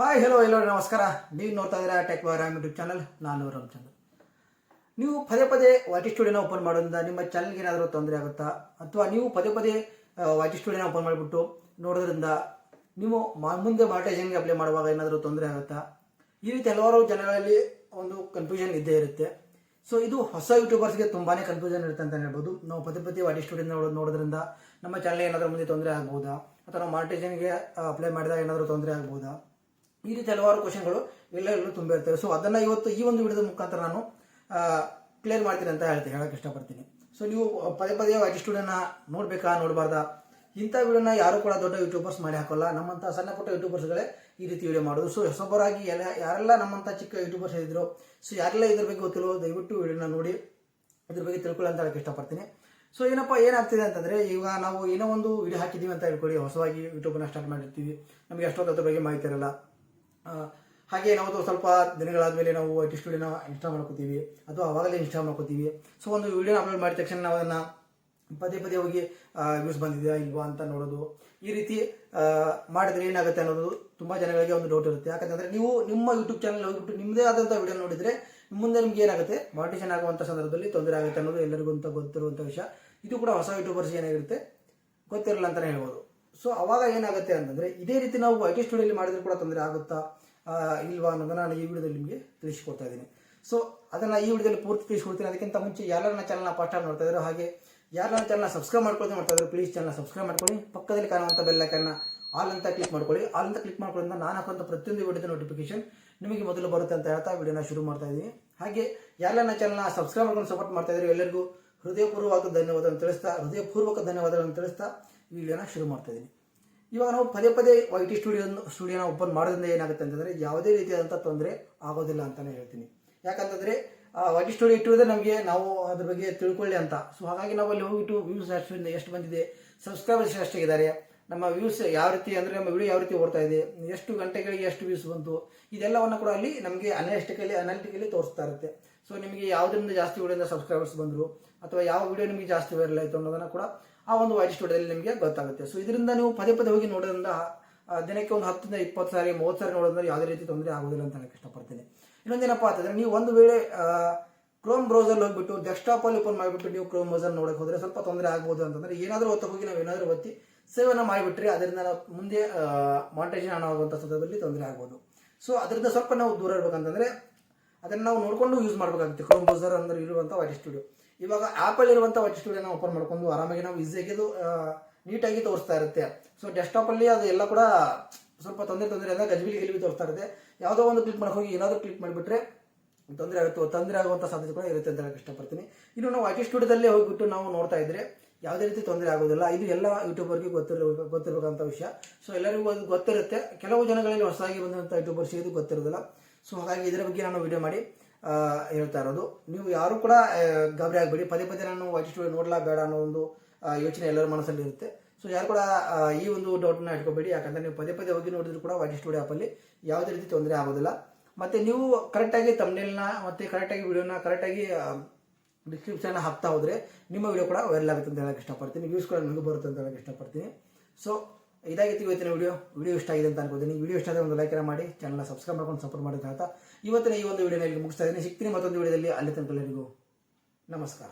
Hi hello ಎಲ್ಲ ನಮಸ್ಕಾರ. ನೀವು ನೋಡ್ತಾ ಇದ್ದೀರಾ ಟೆಕ್ ರಾಮ್ ಯೂಟ್ಯೂಬ್ ಚಾನಲ್ ನಾನು ರಾಮಚಂದ್ರ. ನೀವು ಪದೇ ಪದೇ ವಾಟಿ ಸ್ಟುಡಿಯೋನ ಓಪನ್ ಮಾಡೋದ್ರಿಂದ ನಿಮ್ಮ ಚಾನಲ್ಗೆ ಏನಾದರೂ ತೊಂದರೆ ಆಗುತ್ತಾ? ಅಥವಾ ನೀವು ಪದೇ ಪದೇ ವಾಟಿ ಸ್ಟುಡಿಯೋನ ಓಪನ್ ಮಾಡಿಬಿಟ್ಟು ನೋಡೋದ್ರಿಂದ ನೀವು ಮುಂದೆ ಮಾನಿಟೈಸೇಷನ್ಗೆ ಅಪ್ಲೈ ಮಾಡುವಾಗ ಏನಾದರೂ ತೊಂದರೆ ಆಗುತ್ತಾ? ಈ ರೀತಿ ಹಲವಾರು ಜನಗಳಲ್ಲಿ ಒಂದು ಕನ್ಫ್ಯೂಷನ್ ಇದ್ದೇ ಇರುತ್ತೆ. ಸೊ ಇದು ಹೊಸ ಯೂಟ್ಯೂಬರ್ಸ್ಗೆ ತುಂಬಾ ಕನ್ಫ್ಯೂಷನ್ ಇರುತ್ತೆ ಅಂತ ಹೇಳ್ಬೋದು. ನಾವು ಪದೇ ಪದೇ ವಾಟಿ ಸ್ಟುಡಿಯೋನ ನೋಡೋದು ನೋಡೋದ್ರಿಂದ ನಮ್ಮ ಚಾನಲ್ ಏನಾದರೂ ಮುಂದೆ ತೊಂದರೆ ಆಗ್ಬೋದಾ? ಅಥವಾ ನಾವು ಅಪ್ಲೈ ಮಾಡಿದಾಗ ಏನಾದರೂ ತೊಂದರೆ ಆಗ್ಬೋದಾ? ಈ ರೀತಿ ಹಲವಾರು ಕ್ವಶನ್ಗಳು ಎಲ್ಲೆಲ್ಲೂ ತುಂಬಿರ್ತವೆ ಸೊ ಅದನ್ನ ಇವತ್ತು ಈ ಒಂದು ವಿಡಿಯೋದ ಮುಖಾಂತರ ನಾನು ಕ್ಲಿಯರ್ ಮಾಡ್ತೀನಿ ಅಂತ ಹೇಳ್ತೀನಿ ಹೇಳಕ್ಕೆ ಇಷ್ಟಪಡ್ತೀನಿ. ಸೊ ನೀವು ಪದೇ ಪದೇ ಸ್ಟುಡಿಯೋನ ನೋಡಬೇಕಾ, ನೋಡಬಾರ್ದಾ? ಇಂಥ ವಿಡಿಯೋನ ಯಾರು ಕೂಡ ದೊಡ್ಡ ಯೂಟ್ಯೂಬರ್ಸ್ ಮಾಡಿ ಹಾಕೋಲ್ಲ. ನಮ್ಮಂಥ ಸಣ್ಣ ಪುಟ್ಟ ಯೂಟ್ಯೂಬರ್ಸ್ಗಳೇ ಈ ರೀತಿ ವಿಡಿಯೋ ಮಾಡೋದು. ಸೊ ಹೊಸಬರಾಗಿ ಎಲ್ಲ, ಯಾರೆಲ್ಲ ನಮ್ಮಂಥ ಚಿಕ್ಕ ಯೂಟ್ಯೂಬರ್ಸ್ ಇದ್ದರು ಸೊ ಯಾರೆಲ್ಲ ಇದ್ರ ಬಗ್ಗೆ ಗೊತ್ತಿರೋ ದಯವಿಟ್ಟು ವಿಡಿಯೋನ ನೋಡಿ, ಇದ್ರ ಬಗ್ಗೆ ತಿಳ್ಕೊಳ್ಳಿ ಅಂತ ಹೇಳಕ್ಕೆ ಇಷ್ಟಪಡ್ತೀನಿ. ಸೊ ಏನಪ್ಪ, ಏನಾಗ್ತಿದೆ ಅಂತಂದ್ರೆ, ಈಗ ನಾವು ಏನೋ ಒಂದು ವಿಡಿಯೋ ಹಾಕಿದ್ದೀವಿ ಅಂತ ಹೇಳ್ಕೊಳ್ಳಿ. ಹೊಸವಾಗಿ ಯೂಟ್ಯೂಬನ್ನ ಸ್ಟಾರ್ಟ್ ಮಾಡಿರ್ತೀವಿ. ನಮಗೆ ಅಷ್ಟೊಂದು ಅದ್ರ ಬಗ್ಗೆ ಮಾಹಿತಿ ಇರಲ್ಲ. ಹಾಗೆ ನಾವು ಸ್ವಲ್ಪ ದಿನಗಳಾದ್ಮೇಲೆ ನಾವು ಐಟಿ ಸ್ಟುಡಿಯೋನ ಇನ್ಸ್ಟಾಲ್ ಮಾಡ್ಕೋತೀವಿ. ಅಥವಾ ಅವಾಗಲೇ ಇನ್ಸ್ಟಾಲ್ ಮಾಡ್ಕೋತೀವಿ. ಸೊ ಒಂದು ವಿಡಿಯೋ ಅಪ್ಲೋಡ್ ಮಾಡಿದ ತಕ್ಷಣ ನಾವು ಅದನ್ನು ಪದೇ ಪದೇ ಹೋಗಿ ವ್ಯೂಸ್ ಬಂದಿದೆಯಾ ಇಲ್ವಾ ಅಂತ ನೋಡೋದು. ಈ ರೀತಿ ಮಾಡಿದ್ರೆ ಏನಾಗುತ್ತೆ ಅನ್ನೋದು ತುಂಬ ಜನಗಳಿಗೆ ಒಂದು ಡೌಟ್ ಇರುತ್ತೆ. ಯಾಕಂತಂದರೆ ನೀವು ನಿಮ್ಮ ಯೂಟ್ಯೂಬ್ ಚಾನಲ್ ಹೋಗಿಬಿಟ್ಟು ನಿಮ್ಮದೇ ಆದಂಥ ವಿಡಿಯೋ ನೋಡಿದರೆ ಮುಂದೆ ನಿಮ್ಗೆ ಏನಾಗುತ್ತೆ? ಮಾನಿಟೇಷನ್ ಆಗುವಂಥ ಸಂದರ್ಭದಲ್ಲಿ ತೊಂದರೆ ಆಗುತ್ತೆ ಅನ್ನೋದು ಎಲ್ಲರಿಗೂ ಅಂತ ಗೊತ್ತಿರುವಂಥ ವಿಷಯ. ಇದು ಕೂಡ ಹೊಸ ಯೂಟ್ಯೂಬರ್ಸ್ ಏನಾಗಿರುತ್ತೆ? ಗೊತ್ತಿರಲ್ಲ ಅಂತಲೇ ಹೇಳ್ಬೋದು. ಸೊ ಅವಾಗ ಏನಾಗುತ್ತೆ ಅಂತಂದ್ರೆ, ಇದೇ ರೀತಿ ನಾವು ಐ ಟಿ ಸ್ಟುಡಿಯೋಲಿ ಮಾಡಿದ್ರು ಕೂಡ ತೊಂದರೆ ಆಗುತ್ತಾ? ಇಲ್ವಾ ಅನ್ನೋದನ್ನ ನಾನು ಈ ವಿಡಿಯೋದಲ್ಲಿ ನಿಮಗೆ ತಿಳಿಸ್ಕೊಡ್ತಾ ಇದ್ದೀನಿ. ಸೊ ಅದನ್ನ ಈ ವಿಡಿಯೋದಲ್ಲಿ ಪೂರ್ತಿ ತಿಳಿಸ್ಕೊಡ್ತೀನಿ. ಅದಕ್ಕಿಂತ ಮುಂಚೆ ಯಾರು ನನ್ನ ಚಾನಲ್ನ ಪಾಠ ನೋಡ್ತಾ ಇದ್ರು ಹಾಗೆ, ಯಾರು ನನ್ನ ಚಾನಲ್ನ ಸಬ್ಸ್ಕ್ರೈಬ್ ಮಾಡ್ಕೊಳ್ತೀನಿ ಮಾಡ್ತಾ ಇದ್ರು ಪ್ಲೀಸ್ ಚಾನಲ್ ಸಬ್ಸ್ಕ್ರೈಬ್ ಮಾಡ್ಕೊಳ್ಳಿ. ಪಕ್ಕದಲ್ಲಿ ಕಾಣುವಂಥ ಬೆಲ್ಲೈಕನ್ನ ಆಲ್ ಅಂತ ಕ್ಲಿಕ್ ಮಾಡ್ಕೊಳ್ಳಿ. ಆಲ್ ಅಂತ ಕ್ಲಿಕ್ ಮಾಡ್ಕೊಳ್ಳೋದ್ರಿಂದ ನಾನು ಹಾಕುವಂಥ ಪ್ರತಿಯೊಂದು ವಿಡಿಯೋದ ನೋಟಿಫಿಕೇಶನ್ ನಿಮಗೆ ಮೊದಲು ಬರುತ್ತೆ ಅಂತ ಹೇಳ್ತಾ ವಿಡಿಯೋನ ಶುರು ಮಾಡ್ತಾ ಇದ್ದೀನಿ. ಹಾಗೆ, ಯಾರೆಲ್ಲ ನನ್ನ ಚಾನಲ್ನ ಸಬ್ಸ್ಕ್ರೈಬ್ ಮಾಡ್ಕೊಂಡು ಸಪೋರ್ಟ್ ಮಾಡ್ತಾ ಇದ್ರು ಎಲ್ಲರಿಗೂ ಹೃದಯಪೂರ್ವಕ ಧನ್ಯವಾದ ತಿಳಿಸ್ತಾ, ಹೃದಯಪೂರ್ವಕ ಧನ್ಯವಾದಗಳನ್ನು ತಿಳಿಸ್ತಾ ವಿಡಿಯೋನ ಶುರು ಮಾಡ್ತಾ ಇದ್ದೀನಿ. ಇವಾಗ ನಾವು ಪದೇ ಪದೇ ವೈ ಟಿ ಸ್ಟುಡಿಯೋ ಸ್ಟುಡಿಯೋನ ಓಪನ್ ಮಾಡೋದ್ರಿಂದ ಏನಾಗುತ್ತೆ ಅಂತಂದರೆ ಯಾವುದೇ ರೀತಿಯಾದಂಥ ತೊಂದರೆ ಆಗೋದಿಲ್ಲ ಅಂತಲೇ ಹೇಳ್ತೀನಿ. ಯಾಕಂತಂದರೆ ವೈ ಟಿ ಸ್ಟುಡಿಯೋ ಇಟ್ಟಿರೋದೇ ನಮಗೆ ನಾವು ಅದ್ರ ಬಗ್ಗೆ ತಿಳ್ಕೊಳ್ಳಿ ಅಂತ. ಸೊ ಹಾಗಾಗಿ ನಾವು ಅಲ್ಲಿ ಹೋಗಿಟ್ಟು ವ್ಯೂಸ್ ಎಷ್ಟು ಎಷ್ಟು ಬಂದಿದೆ ಸಬ್ಸ್ಕ್ರೈಬರ್ಸ್ ಎಷ್ಟಾಗಿದ್ದಾರೆ ನಮ್ಮ ವ್ಯೂಸ್ ಯಾವ ರೀತಿ ಅಂದರೆ ನಮ್ಮ ವಿಡಿಯೋ ಯಾವ ರೀತಿ ಓಡ್ತಾ ಇದೆ, ಎಷ್ಟು ಗಂಟೆಗಳಿಗೆ ಎಷ್ಟು ವ್ಯೂಸ್ ಬಂತು, ಇದೆಲ್ಲವನ್ನು ಕೂಡ ಅಲ್ಲಿ ನಮಗೆ ಅನಾಲಿಸ್ಟಿಕಲಿ ಅನಾಲಿಟಿಕಲಿ ತೋರಿಸ್ತಾ ಇರುತ್ತೆ. ಸೊ ನಿಮಗೆ ಯಾವುದರಿಂದ ಜಾಸ್ತಿ ವಿಡಿಯೋದಿಂದ ಸಬ್ಸ್ಕ್ರೈಬರ್ಸ್ ಬಂದರು, ಅಥವಾ ಯಾವ ವಿಡಿಯೋ ನಿಮಗೆ ಜಾಸ್ತಿ ವೈರಲ್ ಆಯಿತು ಅನ್ನೋದನ್ನ ಕೂಡ ಆ ಒಂದು ವಾಯ್ಸ್ ಸ್ಟುಡಿಯೋದಲ್ಲಿ ನಿಮಗೆ ಗೊತ್ತಾಗುತ್ತೆ. ಸೊ ಇದರಿಂದ ನೀವು ಪದೇ ಪದೇ ಹೋಗಿ ನೋಡೋದ್ರಿಂದ ದಿನಕ್ಕೆ ಒಂದು ಹತ್ತರಿಂದ ಇಪ್ಪತ್ತು ಸಾರಿ, ಮೂವತ್ತು ಸಾರಿ ನೋಡೋದ್ರಿಂದ ಯಾವುದೇ ರೀತಿ ತೊಂದರೆ ಆಗೋದಿಲ್ಲ ಅಂತ ಹೇಳಕ್ಕೆ ಇಷ್ಟಪಡ್ತೀನಿ. ಇನ್ನೊಂದೇನಪ್ಪ ಅಂತಂದರೆ, ನೀವು ಒಂದು ವೇಳೆ ಕ್ರೋಮ್ ಬ್ರೌಸರ್ ಹೋಗ್ಬಿಟ್ಟು ಡೆಸ್ಕ್ಟಾಪ್ ಅಲ್ಲಿ ಓಪನ್ ಮಾಡಿಬಿಟ್ಟು ನೀವು ಕ್ರೋಮ್ ಬ್ರೌಸರ್ ನೋಡಕ್ಕೆ ಹೋದರೆ ಸ್ವಲ್ಪ ತೊಂದರೆ ಆಗ್ಬೋದು ಅಂತಂದರೆ, ಏನಾದರೂ ಒತ್ತ ಹೋಗಿ ನಾವು ಏನಾದರೂ ಒತ್ತಿ ಅನ್ನ ಮಾಡಿಬಿಟ್ರೆ ಅದರಿಂದ ಮುಂದೆ ಮಾನಿಟೈಸೇಷನ್ ಆನ್ ಆಗುವಂಥ ಸಂದರ್ಭದಲ್ಲಿ ತೊಂದರೆ ಆಗ್ಬೋದು. ಸೊ ಅದರಿಂದ ಸ್ವಲ್ಪ ನಾವು ದೂರ ಇರಬೇಕಂತಂದರೆ, ಅದನ್ನು ನಾವು ನೋಡಿಕೊಂಡು ಯೂಸ್ ಮಾಡಬೇಕಾಗುತ್ತೆ ಕ್ರೋಮ್ ಬ್ರೌಸರ್ ಅಂದ್ರೆ ಇರುವಂಥ ವೈಟ್ ಸ್ಟುಡಿಯೋ. ಇವಾಗ ಆಪಲ್ ಇರುವಂಥ ವೈಟ್ ನಾವು ಓಪನ್ ಮಾಡ್ಕೊಂಡು ಆರಾಮಾಗಿ ನಾವು ಈಸಿಯಾಗಿ ಅದು ನೀಟಾಗಿ ತೋರಿಸ್ತಾ ಇರುತ್ತೆ. ಸೊ ಡೆಸ್ಕ್ಟಾಪಲ್ಲಿ ಅದು ಎಲ್ಲ ಕೂಡ ಸ್ವಲ್ಪ ತೊಂದರೆ ತೊಂದರೆ ಅಂದ್ರೆ ಗಜ್ಬಿಲಿ ಗಿಲಿಬಿ ತೋರಿಸ್ತಾ ಇರುತ್ತೆ. ಯಾವುದೋ ಒಂದು ಕ್ಲಿಕ್ ಮಾಡೋಕೆ ಹೋಗಿ ಏನಾದರೂ ಕ್ಲಿಕ್ ಮಾಡಿಬಿಟ್ರೆ ತೊಂದರೆ ಆಗುತ್ತೆ, ತೊಂದರೆ ಆಗುವಂಥ ಸಾಧ್ಯತೆ ಕೂಡ ಇರುತ್ತೆ ಅಂತ ಹೇಳಕ್ಕೆ ಇಷ್ಟಪಡ್ತೀನಿ. ಇನ್ನು ನಾವು ಐ ಸ್ಟೂಡಿಯೋದಲ್ಲಿ ಹೋಗ್ಬಿಟ್ಟು ನಾವು ನೋಡ್ತಾ ಇದ್ರೆ ಯಾವುದೇ ರೀತಿ ತೊಂದರೆ ಆಗೋದಿಲ್ಲ ಇದು ಎಲ್ಲ ಯೂಟ್ಯೂಬರ್ಗೆ ಗೊತ್ತಿರಬೇಕು ಗೊತ್ತಿರಬೇಕಂತ ವಿಷಯ. ಸೊ ಎಲ್ಲರಿಗೂ ಅದು ಗೊತ್ತಿರುತ್ತೆ. ಕೆಲವು ಜನಗಳಲ್ಲಿ ಹೊಸದಾಗಿ ಬಂದಂಥ ಯೂಟ್ಯೂಬರ್ಸ್ ಇದು ಗೊತ್ತಿರೋದಿಲ್ಲ ಸೊ ಹಾಗಾಗಿ ಇದರ ಬಗ್ಗೆ ನಾನು ವಿಡಿಯೋ ಮಾಡಿ. ಹೇಳ್ತಾ ಇರೋದು. ನೀವು ಯಾರು ಕೂಡ ಗಾಬರಿ ಆಗಬೇಡಿ. ಪದೇ ಪದೇ ನಾನು ವೈಟ್ ಸ್ಟುಡಿಯೋ ನೋಡಲಾ ಬೇಡ ಅನ್ನೋ ಒಂದು ಯೋಚನೆ ಎಲ್ಲರ ಮನಸ್ಸಲ್ಲಿ ಇರುತ್ತೆ. ಸೊ ಯಾರು ಕೂಡ ಈ ಒಂದು ಡೌಟ್ನ ಇಟ್ಕೋಬೇಡಿ. ಯಾಕಂದ್ರೆ ನೀವು ಪದೇ ಪದೇ ಹೋಗಿ ನೋಡಿದ್ರು ಕೂಡ ವೈಟ್ ಸ್ಟುಡಿಯೋ ಆ್ಯಪಲ್ಲಿ ಯಾವುದೇ ರೀತಿ ತೊಂದರೆ ಆಗೋದಿಲ್ಲ. ಮತ್ತೆ ನೀವು ಕರೆಕ್ಟಾಗಿ ತಮ್ಮನೇಲ್ನ ಮತ್ತೆ ಕರೆಕ್ಟಾಗಿ ವಿಡಿಯೋನ ಕರೆಕ್ಟಾಗಿ ಡಿಸ್ಕ್ರಿಪ್ಷನ್ ಹಾಕ್ತಾ ಹೋದರೆ ನಿಮ್ಮ ವಿಡಿಯೋ ಕೂಡ ವೈರಲ್ ಆಗುತ್ತೆ ಅಂತ ಹೇಳಕ್ಕೆ ಇಷ್ಟಪಡ್ತೀನಿ. ವ್ಯೂಸ್ ಕೂಡ ನನಗೂ ಬರುತ್ತೆ ಅಂತ ಹೇಳಕ್ಕೆ ಇಷ್ಟಪಡ್ತೀನಿ. ಸೊ ಇದಾಗಿತ್ತು ಇವತ್ತಿನ ವಿಡಿಯೋ. ವಿಡಿಯೋ ಇಷ್ಟ ಆಗಿದೆ ಅಂತ ಅನ್ಕೋತೀನಿ ವಿಡಿಯೋ ಇಷ್ಟ ಆದರೆ ಒಂದು ಲೈಕ್ ಮಾಡಿ ಚಾನಲ್ನ ಸಬ್ಸ್ಕ್ರೈಬ್ ಮಾಡ್ಕೊಂಡು ಸಪೋರ್ಟ್ ಮಾಡಿ ಅಂತ ಇವತ್ತಿನ ಈ ಒಂದು ವಿಡಿಯೋನ ಇಲ್ಲಿ ಮುಗಿಸ್ತಾ ಇದ್ದೀನಿ. ಸಿಗ್ತೀನಿ ಮತ್ತೊಂದು ವಿಡಿಯೋದಲ್ಲಿ. ಅಲ್ಲಿ ತನಕ ಎಲ್ಲರಿಗೂ ನಮಸ್ಕಾರ.